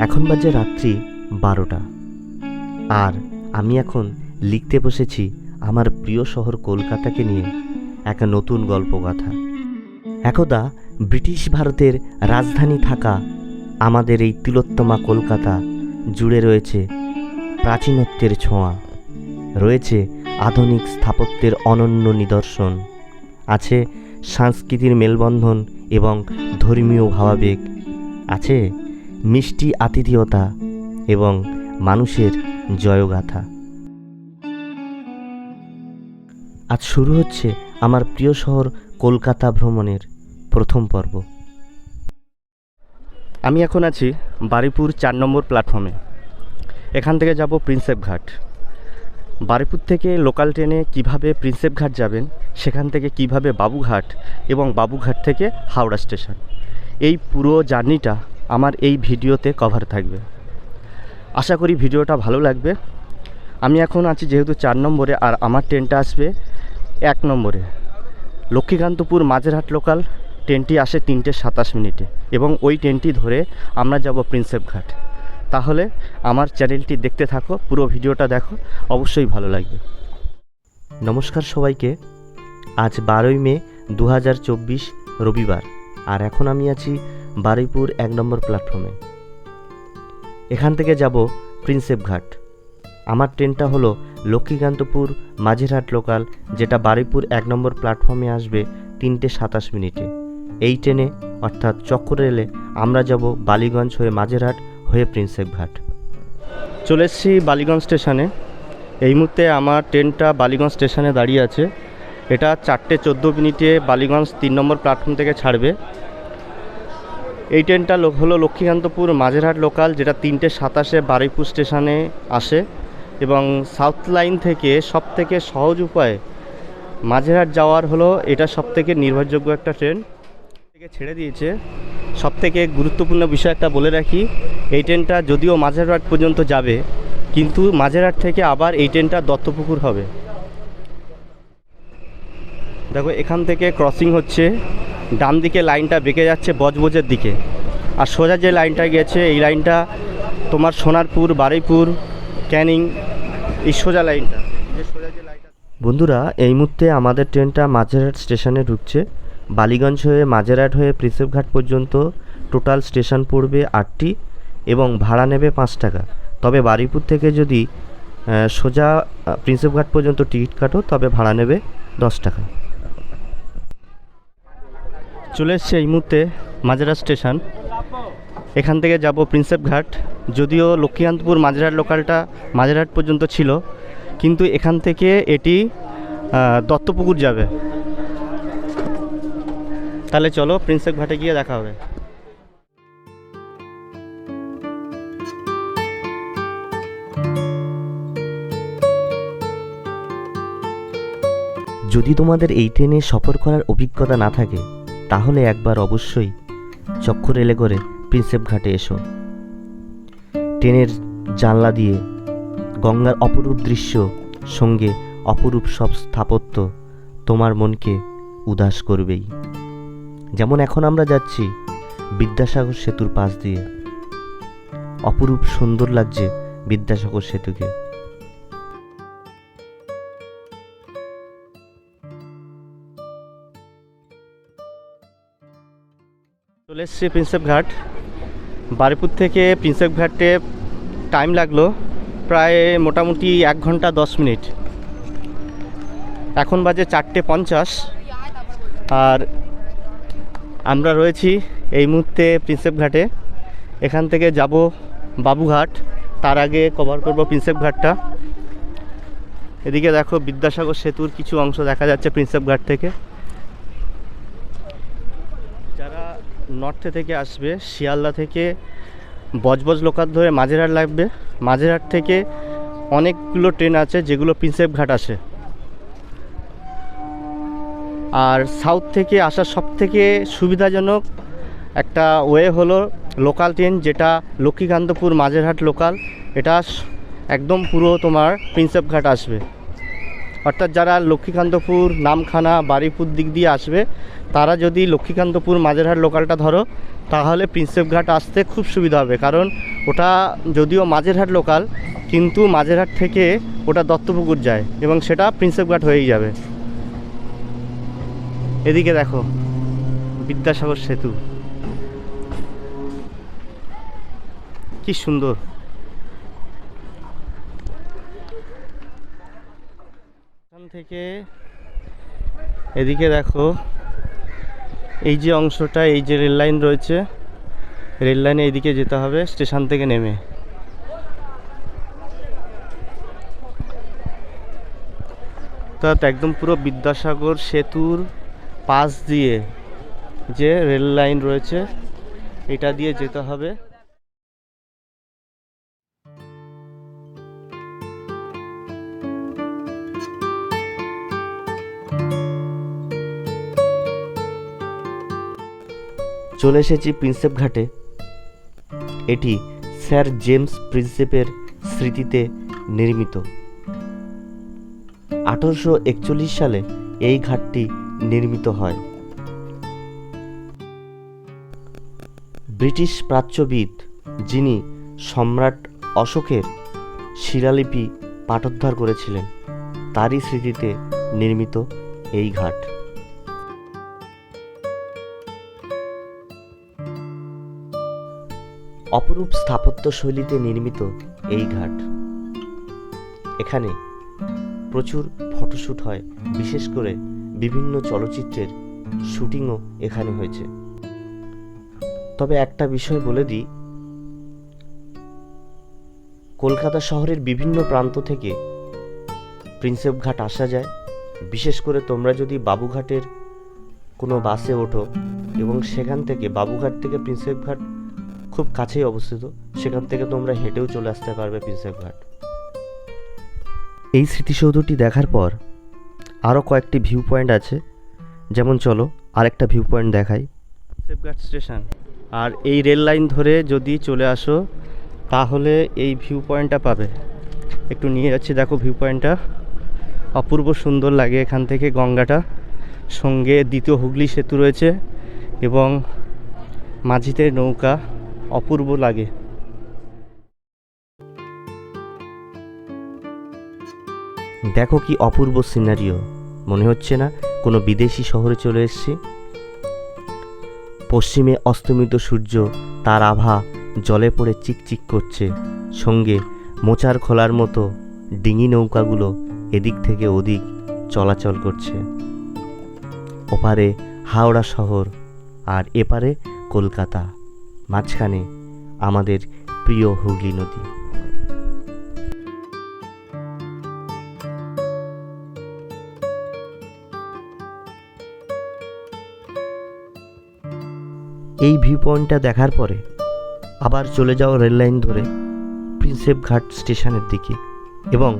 এখন বাজে রাত্রি বারোটা। আর আমি এখন লিখতে বসেছি আমার প্রিয় শহর কলকাতাকে নিয়ে এক নতুন গল্পগাথা। একদা ব্রিটিশ ভারতের রাজধানী থাকা আমাদের এই তিলোত্তমা কলকাতা জুড়ে রয়েছে প্রাচীনত্বের ছোঁয়া। রয়েছে আধুনিক স্থাপত্যের অনন্য নিদর্শন। আছে সংস্কৃতির মেলবন্ধন এবং ধর্মীয় ভাবাবেগ। আছে মিষ্টি আতিথেয়তা এবং মানুষের জয়গাথা। আজ শুরু হচ্ছে আমার প্রিয় শহর কলকাতা ভ্রমণের প্রথম পর্ব। আমি এখন আছি বারিপুর চার নম্বর প্ল্যাটফর্মে এখান থেকে যাব প্রিন্সেপ ঘাট। বারিপুর থেকে লোকাল ট্রেনে কীভাবে প্রিন্সেপ ঘাট যাবেন, সেখান থেকে কীভাবে বাবুঘাট এবং বাবুঘাট থেকে হাওড়া স্টেশন এই পুরো জার্নিটা আমার এই ভিডিওতে কভার থাকবে। আশা করি ভিডিওটা ভালো লাগবে। আমি এখন আছি যেহেতু চার নম্বরে আর আমার ট্রেনটা আসবে এক নম্বরে। লক্ষ্মীকান্তপুর মাঝেরহাট লোকাল ট্রেনটি আসে তিনটে সাতাশ মিনিটে এবং ওই ট্রেনটি ধরে আমরা যাব প্রিন্সেপ ঘাট। তাহলে আমার চ্যানেলটি দেখতে থাকো, পুরো ভিডিওটা দেখো, অবশ্যই ভালো লাগবে। নমস্কার সবাইকে। আজ বারোই মে দু হাজার চব্বিশ রবিবার। আর এখন আমি আছি বারুইপুর এক নম্বর প্ল্যাটফর্মে এখান থেকে যাব প্রিন্সেপ ঘাট। আমার ট্রেনটা হলো লক্ষ্মীকান্তপুর মাঝেরহাট লোকাল যেটা বারুইপুর এক নম্বর প্ল্যাটফর্মে আসবে তিনটে সাতাশ মিনিটে। এই ট্রেনে, অর্থাৎ চক্র রেলে, আমরা যাব বালিগঞ্জ হয়ে মাঝেরহাট হয়ে প্রিন্সেপ ঘাট। চলে এসেছি বালিগঞ্জ স্টেশনে। এই মুহূর্তে আমার ট্রেনটা বালিগঞ্জ স্টেশনে দাঁড়িয়ে আছে। এটা চারটে চোদ্দ মিনিটে বালিগঞ্জ তিন নম্বর প্ল্যাটফর্ম থেকে ছাড়বে। এই ট্রেনটা হলো লক্ষ্মীকান্তপুর মাঝেরহাট লোকাল যেটা তিনটে সাতাশে বারুইপুর স্টেশনে আসে। এবং সাউথ লাইন থেকে সব থেকে সহজ উপায়ে মাঝেরহাট যাওয়ার হলো, এটা সব থেকে নির্ভরযোগ্য একটা ট্রেন। থেকে ছেড়ে দিয়েছে। সব থেকে গুরুত্বপূর্ণ বিষয় একটা বলে রাখি, এই ট্রেনটা যদিও মাঝেরহাট পর্যন্ত যাবে, কিন্তু মাঝেরহাট থেকে আবার এই ট্রেনটা দত্তপুকুর হবে। দেখো, এখান থেকে ক্রসিং হচ্ছে। ডান দিকে লাইনটা বেঁকে যাচ্ছে বজবজের দিকে। আর সোজা যে লাইনটা গেছে এই লাইনটা তোমার সোনারপুর, বারুইপুর, ক্যানিং, এই সোজা লাইনটা। বন্ধুরা, এই মুহূর্তে আমাদের ট্রেনটা মাঝেরহাট স্টেশনে ঢুকছে। বালিগঞ্জ হয়ে মাঝেরহাট হয়ে প্রিন্সেপ ঘাট পর্যন্ত টোটাল স্টেশন পড়বে আটটি এবং ভাড়া নেবে পাঁচ টাকা। তবে বারুইপুর থেকে যদি সোজা প্রিন্সেপঘাট পর্যন্ত টিকিট কাটো, তবে ভাড়া নেবে দশ টাকা। চলে এসছে এই মুহূর্তে মাজরা স্টেশন। এখান থেকে যাব প্রিন্সেপ ঘাট। যদিও লক্ষ্মীকান্তপুর মাঝেরহাট লোকালটা মাঝেরহাট পর্যন্ত ছিল, কিন্তু এখান থেকে এটি দত্তপুকুর যাবে। তাহলে চলো প্রিন্সেপ ঘাটে গিয়ে দেখা হবে। যদি তোমাদের এই ট্রেনে সফর করার অভিজ্ঞতা না থাকে তাহলে একবার অবশ্যই চক্র রেলে করে প্রিন্সেপ ঘাটে এসো। ট্রেনের জানলা দিয়ে গঙ্গার অপরূপ দৃশ্য সঙ্গে অপরূপ সব স্থাপত্য তোমার মনকে উদাস করবেই। যেমন এখন আমরা যাচ্ছি বিদ্যাসাগর সেতুর পাশ দিয়ে। অপরূপ সুন্দর লাগছে বিদ্যাসাগর সেতুকে। চলে এসছি প্রিন্সেপ ঘাট। বারিপুর থেকে প্রিন্সেপ ঘাটে টাইম লাগল প্রায় মোটামুটি এক ঘণ্টা দশ মিনিট। এখন বাজে চারটে পঞ্চাশ আর আমরা রয়েছি এই মুহূর্তে প্রিন্সেপ ঘাটে। এখান থেকে যাব বাবুঘাট তার আগে কভার করব প্রিন্সেপ ঘাটটা। এদিকে দেখো বিদ্যাসাগর সেতুর কিছু অংশ দেখা যাচ্ছে প্রিন্সেপ ঘাট থেকে যারা নর্থে থেকে আসবে, শিয়ালদা থেকে বজবজ লোকাল ধরে মাঝেরহাট লাগবে। মাঝেরহাট থেকে অনেকগুলো ট্রেন আছে, যেগুলো প্রিন্সেপ ঘাট আসে আর সাউথ থেকে আসার সব থেকে সুবিধাজনক একটা ওয়ে হলো লোকাল ট্রেন যেটা লক্ষ্মীকান্তপুর মাঝেরহাট লোকাল এটা একদম পুরো তোমার প্রিন্সেপ ঘাট আসবে। অর্থাৎ যারা লক্ষ্মীকান্তপুর, নামখানা বারুইপুর দিক দিয়ে আসবে তারা যদি লক্ষ্মীকান্তপুর মাঝেরহাট লোকালটা ধরো, তাহলে প্রিন্সেপঘাট আসতে খুব সুবিধা হবে। কারণ ওটা যদিও মাঝেরহাট লোকাল কিন্তু মাঝেরহাট থেকে ওটা দত্তপুকুর যায় এবং সেটা প্রিন্সেপঘাট হয়েই যাবে। এদিকে দেখো, বিদ্যাসাগর সেতু। কি সুন্দর। এখান থেকে এদিকে দেখো এই যে অংশটা, এই যে রেল লাইন রয়েছে, রেল লাইনে এইদিকে যেতে হবে, স্টেশন থেকে নেমে। অর্থাৎ একদম পুরো বিদ্যাসাগর সেতুর পাশ দিয়ে যে রেল লাইন রয়েছে, এটা দিয়ে যেতে হবে। চলে এসেছি প্রিন্সেপ ঘাটে। এটি স্যার জেমস প্রিন্সেপের স্মৃতিতে নির্মিত। আঠারোশো একচল্লিশ সালে এই ঘাটটি নির্মিত হয়। ব্রিটিশ প্রাচ্যবিদ যিনি সম্রাট অশোকের শিলালিপি পাঠোদ্ধার করেছিলেন, তারই স্মৃতিতে নির্মিত এই ঘাট। অপরূপ স্থাপত্য শৈলীতে নির্মিত এই ঘাট। এখানে প্রচুর ফটোশ্যুট হয়, বিশেষ করে বিভিন্ন চলচ্চিত্রের শুটিংও এখানে হয়েছে। তবে একটা বিষয় বলে দিই, কলকাতা শহরের বিভিন্ন প্রান্ত থেকে প্রিন্সেপ ঘাট আসা যায়। বিশেষ করে তোমরা যদি বাবুঘাটের কোনো বাসে ওঠো এবং সেখান থেকে বাবুঘাট থেকে প্রিন্সেপ ঘাট খুব কাছেই অবস্থিত। সেখান থেকে তোমরা হেঁটেও চলে আসতে পারবে প্রিন্সেপ ঘাট এই স্মৃতিসৌধটি দেখার পর আরও কয়েকটি ভিউ পয়েন্ট আছে। যেমন চলো, আরেকটা ভিউ পয়েন্ট দেখাই প্রিন্সেপ স্টেশন আর এই রেল লাইন ধরে যদি চলে আসো, তাহলে এই ভিউ পয়েন্টটা পাবে। একটু নিয়ে যাচ্ছি, দেখো ভিউ পয়েন্টটা অপূর্ব সুন্দর লাগে এখান থেকে গঙ্গাটা। সঙ্গে দ্বিতীয় হুগলি সেতু রয়েছে এবং মাঝিতে নৌকা। অপূর্ব লাগে। দেখো কি অপূর্ব সিনারিও মনে হচ্ছে না কোনো বিদেশি শহরে চলে এসেছি? পশ্চিমে অস্তমিত সূর্য, তার আভা জলে পড়ে চিকচিক করছে। সঙ্গে মোচার খোলার মতো ডিঙি নৌকাগুলো এদিক থেকে ওদিক চলাচল করছে। ওপারে হাওড়া শহর আর এপারে কলকাতা। মাঝখানে আমাদের প্রিয় হুগলি নদী। এই ভিউ পয়েন্টটা দেখার পরে আবার চলে যাও রেল লাইন ধরে প্রিন্সেপ ঘাট স্টেশনের দিকে এবং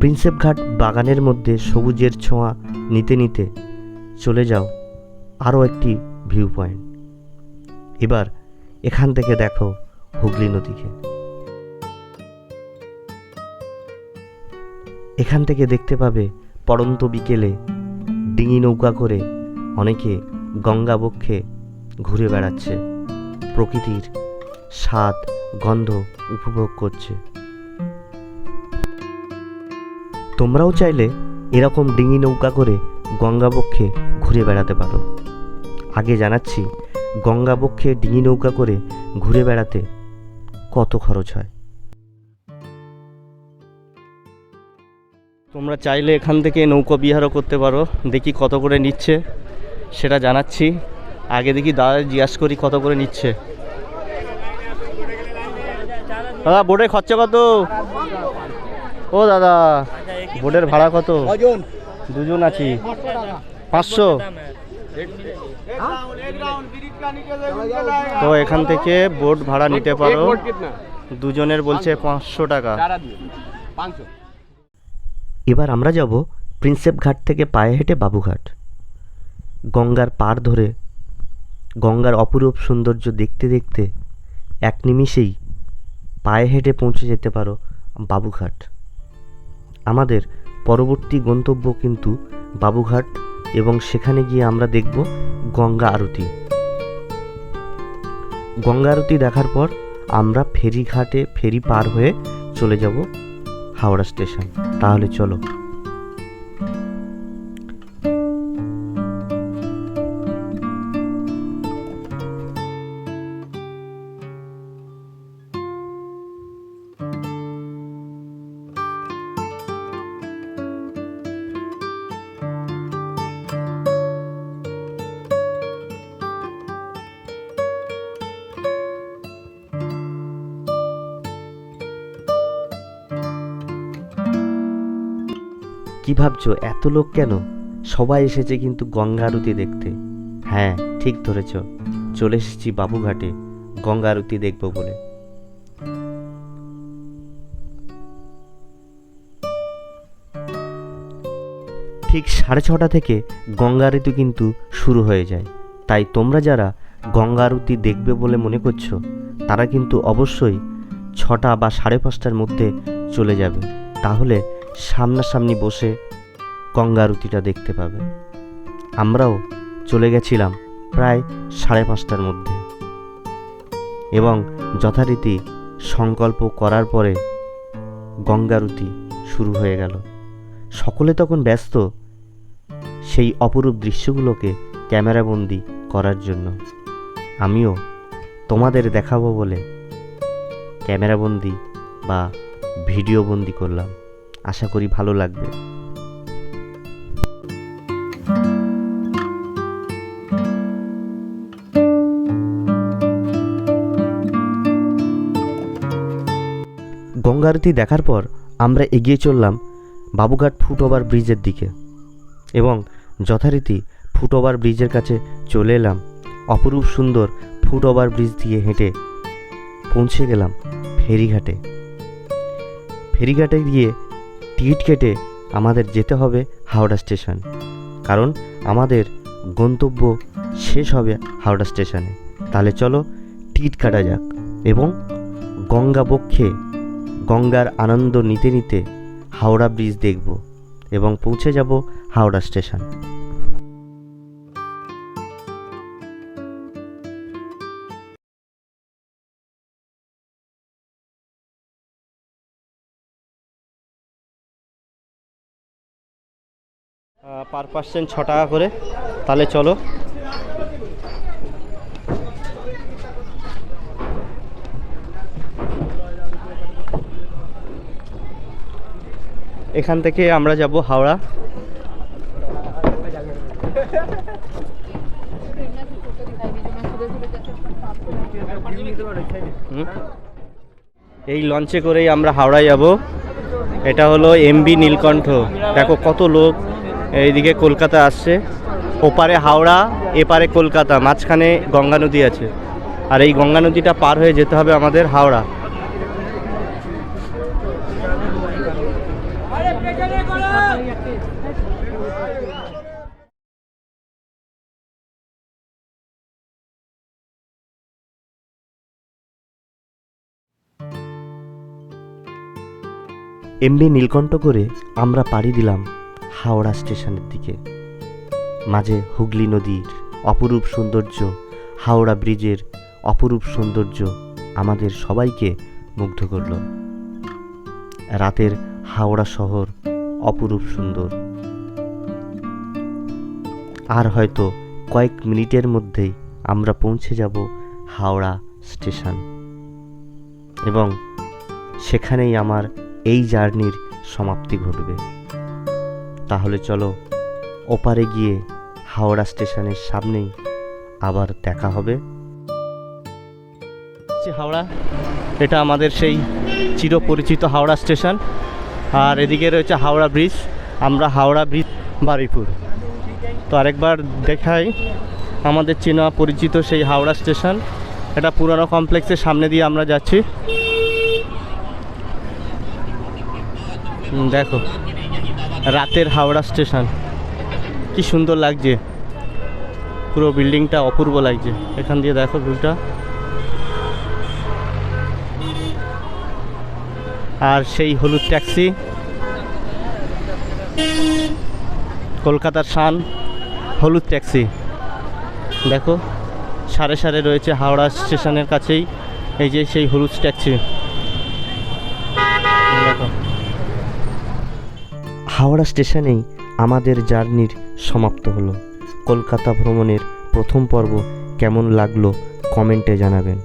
প্রিন্সেপ ঘাট বাগানের মধ্যে সবুজের ছোঁয়া নিতে নিতে চলে যাও আরও একটি ভিউ পয়েন্ট এবার এখান থেকে দেখো হুগলি নদীকে। এখান থেকে দেখতে পাবে পড়ন্ত বিকেলে ডিঙি নৌকা করে অনেকে গঙ্গা বক্ষে ঘুরে বেড়াচ্ছে। প্রকৃতির স্বাদ, গন্ধ উপভোগ করছে। তোমরাও চাইলে এরকম ডিঙি নৌকা করে গঙ্গাবক্ষে ঘুরে বেড়াতে পারো। আগে জানাচ্ছি গঙ্গাবক্ষে ডিঙি নৌকা করে ঘুরে বেড়াতে কত খরচ হয়? তোমরা চাইলে এখান থেকে নৌকা বিহারও করতে পারো। দেখি কত করে নিচ্ছে সেটা জানাচ্ছি। আগে দেখি দাদা জিজ্ঞাসা করি কত করে নিচ্ছে। দাদা বোটের খরচা কত? ও দাদা বোটের ভাড়া কত? দুজন আছি। পাঁচশো? তো এখান থেকে বোট ভাড়া নিতে পারো। দুজনের বলছে পাঁচশো। টাকা। এবার আমরা যাব প্রিন্সেপ ঘাট থেকে পায়ে হেঁটে বাবুঘাট। গঙ্গার পার ধরে গঙ্গার অপরূপ সৌন্দর্য দেখতে দেখতে এক নিমিষেই পায়ে হেঁটে পৌঁছে যেতে পারো বাবুঘাট। আমাদের পরবর্তী গন্তব্য কিন্তু বাবুঘাট এবং সেখানে গিয়ে আমরা দেখব গঙ্গা আরতি। গঙ্গা আরতি দেখার পর আমরা ফেরি ঘাটে ফেরি পার হয়ে চলে যাব হাওড়া স্টেশন। তাহলে চলো। কি ভাবছ? এত লোক কেন? সবাই এসেছে কিন্তু গঙ্গা আরতি দেখতে। হ্যাঁ ঠিক ধরেছ। চলে এসেছি বাবুঘাটে। গঙ্গা আরতি দেখব বলে। ঠিক সাড়ে ছটা থেকে গঙ্গা আরতি কিন্তু শুরু হয়ে যায়। তাই তোমরা যারা গঙ্গা আরতি দেখবে বলে মনে করছ, তারা কিন্তু অবশ্যই ছটা বা সাড়ে পাঁচটার মধ্যে চলে যাবে। তাহলে সামনাসামনি বসে গঙ্গা আরতিটা দেখতে পাবে। আমরাও চলে গেছিলাম প্রায় সাড়ে পাঁচটার মধ্যে। এবং যথারীতি সংকল্প করার পরে গঙ্গারতি শুরু হয়ে গেল। সকলে তখন ব্যস্ত সেই অপরূপ দৃশ্যগুলোকে ক্যামেরাবন্দি করার জন্য। আমিও তোমাদের দেখাবো বলে ক্যামেরাবন্দি বা ভিডিও বন্দি করলাম। আশা করি ভালো লাগবে। গঙ্গা আরতি দেখার পর আমরা এগিয়ে চললাম বাবুঘাট ফুটওভার ব্রিজের দিকে এবং যথারীতি ফুটওভার ব্রিজের কাছে চলে এলাম। অপরূপ সুন্দর ফুটওভার ব্রিজ দিয়ে হেঁটে পৌঁছে গেলাম ফেরিঘাটে। ফেরিঘাটে গিয়ে টিকিট কেটে আমাদের যেতে হবে হাওড়া স্টেশন। কারণ আমাদের গন্তব্য শেষ হবে হাওড়া স্টেশনে। তাহলে চলো টিকিট কাটা যাক এবং গঙ্গা পক্ষে গঙ্গার আনন্দ নিতে নিতে হাওড়া ব্রিজ দেখব এবং পৌঁছে যাব হাওড়া স্টেশন। পার পার্সেন্ট ছ টাকা করে। তাহলে চলো। এখান থেকে আমরা যাব হাওড়া? এই লঞ্চে করেই আমরা হাওড়ায় যাব। এটা হলো এমবি নীলকণ্ঠ। দেখো কত লোক। এইদিকে কলকাতা আসছে। ওপারে হাওড়া, এপারে কলকাতা, মাঝখানে গঙ্গা নদী আছে। আর এই গঙ্গা নদীটা পার হয়ে যেতে হবে আমাদের হাওড়া। এমবি নীলকণ্ঠ করে আমরা পাড়ি দিলাম। হাওড়া স্টেশনের দিকে। মাঝে হুগলি নদীর অপরূপ সৌন্দর্য, হাওড়া ব্রিজের অপরূপ সৌন্দর্য আমাদের সবাইকে মুগ্ধ করল। রাতের হাওড়া শহর অপরূপ সুন্দর। আর হয়তো কয়েক মিনিটের মধ্যেই আমরা পৌঁছে যাব হাওড়া স্টেশন। এবং সেখানেই আমার এই জার্নির সমাপ্তি ঘটবে। তাহলে চলো, ওপারে গিয়ে হাওড়া স্টেশনের সামনেই আবার দেখা হবে। হাওড়া, এটা আমাদের সেই চিরপরিচিত হাওড়া স্টেশন। আর এদিকে রয়েছে হাওড়া ব্রিজ, আমরা হাওড়া ব্রিজ, বারুইপুর। তো আরেকবার দেখাই আমাদের চেনা পরিচিত সেই হাওড়া স্টেশন। এটা পুরানো কমপ্লেক্সের সামনে দিয়ে আমরা যাচ্ছি। দেখো রাতের হাওড়া স্টেশন। কি সুন্দর লাগছে। পুরো বিল্ডিংটা অপূর্ব লাগছে। এখান দিয়ে দেখো ভিউটা। আর সেই হলুদ ট্যাক্সি। কলকাতার শান হলুদ ট্যাক্সি। দেখো, সারে সারে রয়েছে হাওড়া স্টেশনের কাছেই। এই যে সেই হলুদ ট্যাক্সি দেখো হাওড়া স্টেশনেই আমাদের জার্নির সমাপ্ত হলো। কলকাতা ভ্রমণের প্রথম পর্ব কেমন লাগল কমেন্টে জানাবেন।